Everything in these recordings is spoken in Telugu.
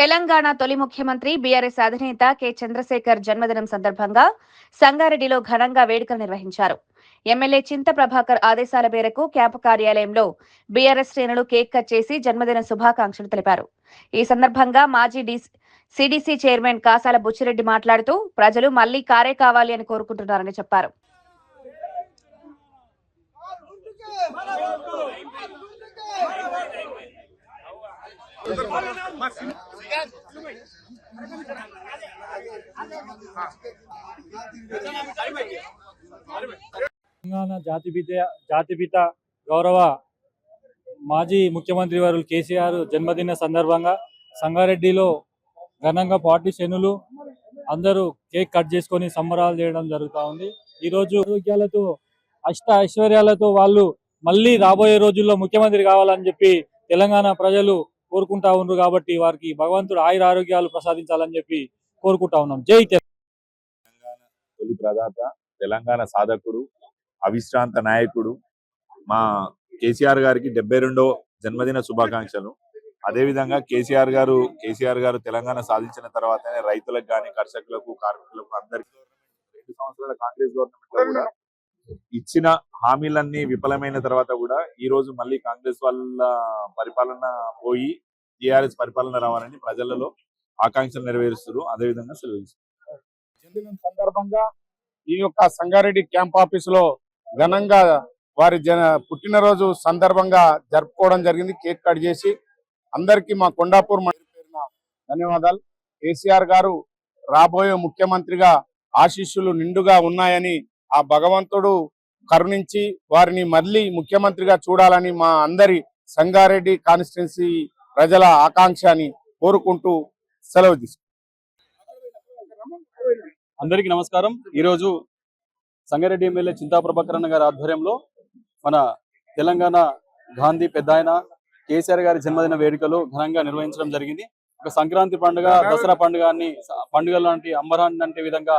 తెలంగాణ తొలి ముఖ్యమంత్రి బీఆర్ఎస్ అధినేత కె. చంద్రశేఖర్ జన్మదినం సందర్భంగా సంగారెడ్డిలో ఘనంగా వేడుకలు నిర్వహించారు. ఎమ్మెల్యే చింత ప్రభాకర్ ఆదేశాల మేరకు క్యాంపు కార్యాలయంలో బీఆర్ఎస్ శ్రేణులు కేక్ కట్ చేసి జన్మదిన శుభాకాంక్షలు తెలిపారు. ఈ సందర్భంగా మాజీ DC CDC chairman Kasala Buchireddy మాట్లాడుతూ ప్రజలు మళ్ళీ కారే కావాలి అని కోరుకుంటున్నారని చెప్పారు. తెలంగాణ జాతిపిత జాతిపిత గౌరవ మాజీ ముఖ్యమంత్రి వారు కేసీఆర్ జన్మదిన సందర్భంగా సంగారెడ్డిలో ఘనంగా పార్టీ శ్రేణులు అందరూ కేక్ కట్ చేసుకొని సంబరాలు చేయడం జరుగుతూ ఉంది. ఈరోజు ఆరోగ్యాలతో అష్ట ఐశ్వర్యాలతో వాళ్ళు మళ్ళీ రాబోయే రోజుల్లో ముఖ్యమంత్రి కావాలని చెప్పి తెలంగాణ ప్రజలు కోరుకుంటా ఉన్నారు కాబట్టి వారికి భగవంతుడు ఆయుర ఆరోగ్యాలు ప్రసాదించాలని చెప్పి కోరుకుంటా ఉన్నాం జై తెలంగాణ. తొలి ప్రదాత తెలంగాణ సాధకుడు అవిశ్రాంత నాయకుడు మా కేసీఆర్ గారికి డెబ్బై రెండో జన్మదిన శుభాకాంక్షలు అదేవిధంగా కేసీఆర్ గారు కేసీఆర్ గారు తెలంగాణ సాధించిన తర్వాతనే రైతులకు కానీ కర్షకులకు కార్మికులకు అందరికీ రెండు సంవత్సరాల కాంగ్రెస్ గవర్నమెంట్ కూడా ఇచ్చిన హామీలన్నీ విఫలమైన తర్వాత కూడా ఈ రోజు మళ్ళీ కాంగ్రెస్ వాళ్ళ పరిపాలన పోయి టిఆర్ఎస్ పరిపాలన రావాలని ప్రజలలో ఆకాంక్షలు నెరవేరుస్తారు అదేవిధంగా సెలవు సందర్భంగా ఈ యొక్క సంగారెడ్డి క్యాంప్ ఆఫీస్లో ఘనంగా వారి జన పుట్టినరోజు సందర్భంగా జరుపుకోవడం జరిగింది. కేక్ కట్ చేసి అందరికీ మా కొండాపూర్ మండలి పేరున ధన్యవాదాలు. కేసీఆర్ గారు రాబోయే ముఖ్యమంత్రిగా ఆశీస్సులు నిండుగా ఉన్నాయని ఆ భగవంతుడు కరుణించి వారిని మళ్ళీ ముఖ్యమంత్రిగా చూడాలని మా అందరి సంగారెడ్డి కాన్స్టిట్యున్సీ ప్రజల ఆకాంక్ష అని కోరుకుంటూ సెలవు అందరికీ నమస్కారం. ఈరోజు సంగారెడ్డి ఎమ్మెల్యే చింతా ప్రభాకరణ గారి ఆధ్వర్యంలో మన తెలంగాణ గాంధీ పెద్ద ఆయన కేసీఆర్ గారి జన్మదిన వేడుకలు ఘనంగా నిర్వహించడం జరిగింది. ఒక సంక్రాంతి పండుగ దసరా పండుగ అన్ని పండుగ లాంటి అంబరాన్ని అంటే విధంగా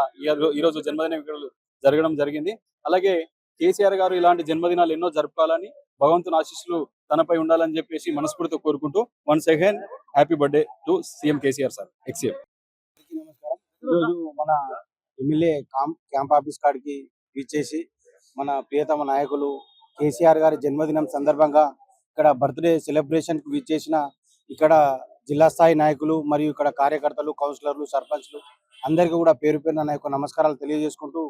ఈ రోజు జన్మదిన వేడుకలు జరగడం జరిగింది. అలాగే కేసీఆర్ గారు ఇలాంటి జన్మదినాలు ఎన్నో జరుపుకోవాలని భగవంతుని ఆశీస్సులు తనపై ఉండాలని చెప్పేసి మనస్ఫూర్తితో కోరుకుంటూ once again happy birthday to CM KCR sir ex CM నమస్కారం. ఈరోజు మన ఎమ్మెల్యే క్యాంప్ ఆఫీస్ కాడికి ఇచ్చేసి మన ప్రియతమ నాయకులు కేసీఆర్ గారి జన్మదినం సందర్భంగా ఇక్కడ బర్త్డే సెలబ్రేషన్కి విచ్చేసిన ఇక్కడ జిల్లా స్థాయి నాయకులు మరియు ఇక్కడ కార్యకర్తలు కౌన్సిలర్లు సర్పంచ్లు అందరికీ కూడా పేరు పేరున నా యొక్క నమస్కారాలు తెలియజేసుకుంటూ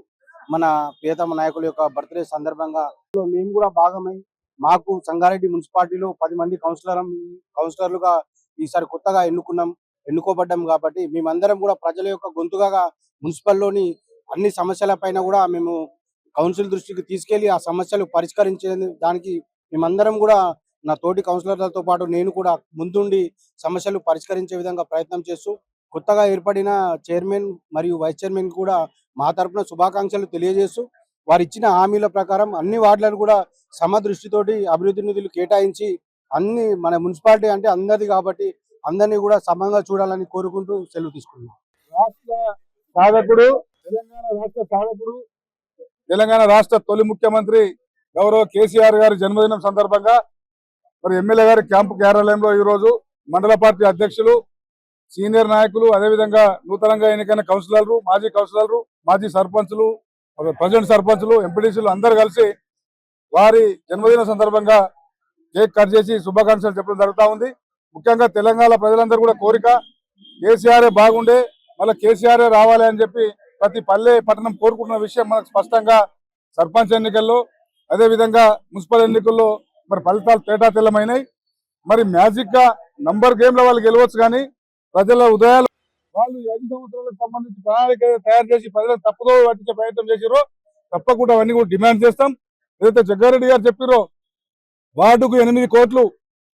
మన ప్రియతమ నాయకుల యొక్క బర్త్డే సందర్భంగా మేము కూడా భాగమై మాకు సంగారెడ్డి మున్సిపాలిటీలో పది మంది కౌన్సిలర్ కౌన్సిలర్లుగా ఈసారి కొత్తగా ఎన్నుకున్నాం ఎన్నుకోబడ్డాం కాబట్టి మేమందరం కూడా ప్రజల యొక్క గొంతుగా మున్సిపల్లోని అన్ని సమస్యల పైన కూడా మేము కౌన్సిల్ దృష్టికి తీసుకెళ్ళి ఆ సమస్యలు పరిష్కరించే దానికి మేమందరం కూడా నా తోటి కౌన్సిలర్లతో పాటు నేను కూడా ముందుండి సమస్యలు పరిష్కరించే విధంగా ప్రయత్నం చేస్తూ కొత్తగా ఏర్పడిన చైర్మన్ మరియు వైస్ చైర్మన్ కూడా మా తరపున శుభాకాంక్షలు తెలియజేస్తూ వారు ఇచ్చిన హామీల ప్రకారం అన్ని వార్డులను కూడా సమ దృష్టితోటి అభివృద్ధి నిధులు కేటాయించి అన్ని మన మున్సిపాలిటీ అంటే అందరిది కాబట్టి అందరినీ కూడా సమంగా చూడాలని కోరుకుంటూ సెలవు తీసుకున్నాం. రాష్ట్ర సాధకుడు తెలంగాణ రాష్ట్ర సాధకుడు తెలంగాణ రాష్ట్ర తొలి ముఖ్యమంత్రి గౌరవ కేసీఆర్ గారి జన్మదినం సందర్భంగా మరి ఎమ్మెల్యే గారి క్యాంపు కార్యాలయంలో ఈ రోజు మండల పార్టీ అధ్యక్షులు సీనియర్ నాయకులు అదేవిధంగా నూతనంగా ఎన్నికైన కౌన్సిలర్లు మాజీ కౌన్సిలర్లు మాజీ సర్పంచులు ప్రజెంట్ సర్పంచ్లు ఎంపీటీసీలు అందరు కలిసి వారి జన్మదిన సందర్భంగా కేక్ కట్ చేసి శుభాకాంక్షలు చెప్పడం జరుగుతా ఉంది. ముఖ్యంగా తెలంగాణ ప్రజలందరూ కూడా కోరిక కేసీఆరే బాగుండే మళ్ళీ కేసీఆర్ రావాలి అని చెప్పి ప్రతి పల్లె పట్టణం కోరుకుంటున్న విషయం మనకు స్పష్టంగా సర్పంచ్ ఎన్నికల్లో అదే విధంగా మున్సిపల్ ఎన్నికల్లో మరి ఫలితాలు తేటా తెల్లమైనాయి. మరి మ్యాజిక్గా నంబర్ గేమ్లో వాళ్ళు గెలవచ్చు కానీ ప్రజల ఉదయాలు వాళ్ళు ఐదు సంవత్సరాలకు సంబంధించి ప్రణాళిక తయారు చేసి ప్రజలకు తప్పదో పట్టించే ప్రయత్నం చేసిరో తప్పకుండా అవన్నీ కూడా డిమాండ్ చేస్తాం. ఏదైతే జగ్గారెడ్డి గారు చెప్పిరో వార్డుకు ఎనిమిది కోట్లు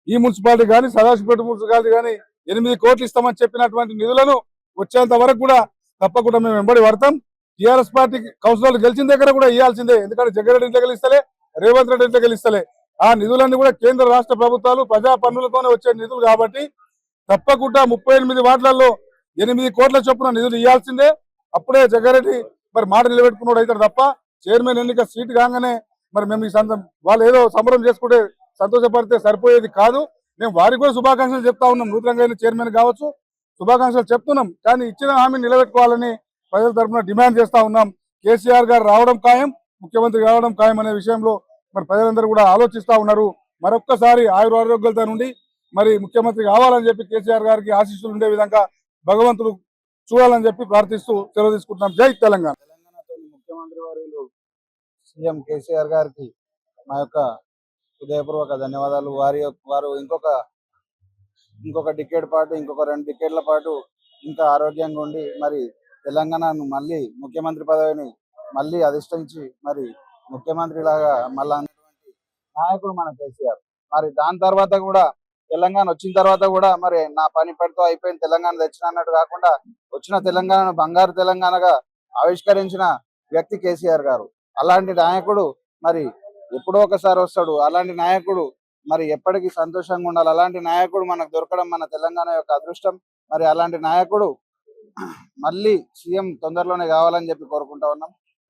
ఈ మున్సిపాలిటీ కానీ సదాశివపేట మున్సిపాలిటీ కానీ ఎనిమిది కోట్లు ఇస్తామని చెప్పినటువంటి నిధులను వచ్చేంత వరకు కూడా తప్పకుండా మేము వెంబడి పడతాం టీఆర్ఎస్ పార్టీ కౌన్సిలర్లు గెలిచిన దగ్గర కూడా ఇవ్వాల్సిందే ఎందుకంటే జగ్గారెడ్డి ఇంట్లో గెలిస్తలే రేవంత్ రెడ్డి ఇంట్లో గెలిస్తలే. ఆ నిధులన్నీ కూడా కేంద్ర రాష్ట్ర ప్రభుత్వాలు ప్రజా పన్నులతోనే వచ్చే నిధులు కాబట్టి తప్పకుండా ముప్పై ఎనిమిది వార్డులలో ఎనిమిది కోట్ల చొప్పున నిధులు ఇవ్వాల్సిందే అప్పుడే జగ్గారెడ్డి మరి మాట నిలబెట్టుకున్నాడు అవుతాడు తప్ప చైర్మన్ ఎన్నిక సీట్ కాగానే మరి మేము ఈ సందం వాళ్ళు ఏదో సంబరం చేసుకుంటే సంతోషపడితే సరిపోయేది కాదు. మేము వారికి కూడా శుభాకాంక్షలు చెప్తా ఉన్నాం. నూతనంగా చైర్మన్ కావచ్చు. శుభాకాంక్షలు చెప్తున్నాం. కానీ ఇచ్చిన హామీ నిలబెట్టుకోవాలని ప్రజల తరఫున డిమాండ్ చేస్తా ఉన్నాం. కేసీఆర్ గారు రావడం ఖాయం ముఖ్యమంత్రి కావడం ఖాయం అనే విషయంలో మరి ప్రజలందరూ కూడా ఆలోచిస్తా ఉన్నారు. మరొక్కసారి ఆయుర ఆరోగ్యాలతో నుండి మరి ముఖ్యమంత్రి కావాలని చెప్పి కేసీఆర్ గారికి ఆశీస్సులు ఉండే విధంగా భగవంతుడు చూడాలని చెప్పి ప్రార్థిస్తూ సెలవు తీసుకుంటున్నాం. జై తెలంగాణ. తెలంగాణతోని ముఖ్యమంత్రి వర్యులు సీఎం కేసీఆర్ గారికి మా యొక్క హృదయపూర్వక ధన్యవాదాలు. వారి యొక్క వారు ఇంకొక ఇంకొక డికేడ్ పాటు ఇంకొక రెండు డికేడ్ల పాటు ఇంకా ఆరోగ్యంగా ఉండి మరి తెలంగాణను మళ్ళీ ముఖ్యమంత్రి పదవిని మళ్ళీ అధిష్ఠించి మరి ముఖ్యమంత్రి లాగా మళ్ళీ నాయకుడు మన కేసీఆర్. మరి దాని తర్వాత కూడా తెలంగాణ వచ్చిన తర్వాత కూడా మరి నా పని పడితో అయిపోయిన తెలంగాణ తెచ్చిన అన్నట్టు కాకుండా వచ్చిన తెలంగాణను బంగారు తెలంగాణగా ఆవిష్కరించిన వ్యక్తి కేసీఆర్ గారు. అలాంటి నాయకుడు మరి ఎప్పుడో ఒకసారి వస్తాడు. అలాంటి నాయకుడు మరి ఎప్పటికీ సంతోషంగా ఉండాలి. అలాంటి నాయకుడు మనకు దొరకడం మన తెలంగాణ యొక్క అదృష్టం. మరి అలాంటి నాయకుడు మళ్ళీ సీఎం తొందరలోనే కావాలని చెప్పి కోరుకుంటా ఉన్నాం.